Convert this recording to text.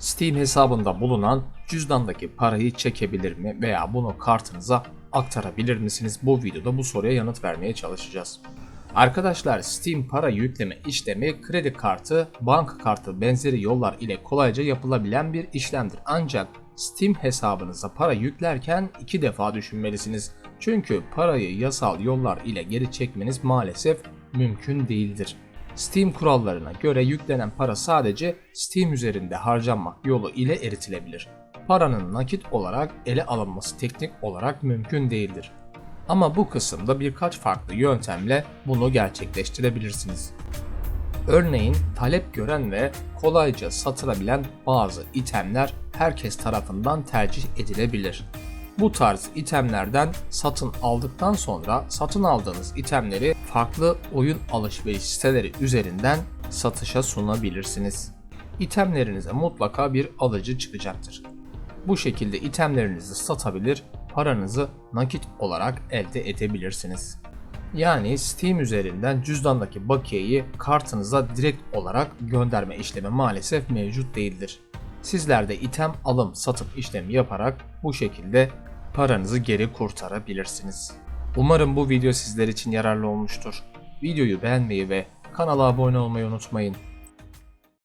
Steam hesabında bulunan cüzdandaki parayı çekebilir mi veya bunu kartınıza aktarabilir misiniz? Bu videoda bu soruya yanıt vermeye çalışacağız. Arkadaşlar Steam para yükleme işlemi kredi kartı, banka kartı benzeri yollar ile kolayca yapılabilen bir işlemdir. Ancak Steam hesabınıza para yüklerken iki defa düşünmelisiniz. Çünkü parayı yasal yollar ile geri çekmeniz maalesef mümkün değildir. Steam kurallarına göre yüklenen para sadece Steam üzerinde harcanmak yolu ile eritilebilir. Paranın nakit olarak ele alınması teknik olarak mümkün değildir. Ama bu kısımda birkaç farklı yöntemle bunu gerçekleştirebilirsiniz. Örneğin talep gören ve kolayca satılabilen bazı itemler herkes tarafından tercih edilebilir. Bu tarz itemlerden satın aldıktan sonra satın aldığınız itemleri farklı oyun alışveriş siteleri üzerinden satışa sunabilirsiniz. İtemlerinize mutlaka bir alıcı çıkacaktır. Bu şekilde itemlerinizi satabilir, paranızı nakit olarak elde edebilirsiniz. Yani Steam üzerinden cüzdandaki bakiyeyi kartınıza direkt olarak gönderme işlemi maalesef mevcut değildir. Sizler de item alım satım işlemi yaparak bu şekilde paranızı geri kurtarabilirsiniz. Umarım bu video sizler için yararlı olmuştur. Videoyu beğenmeyi ve kanala abone olmayı unutmayın.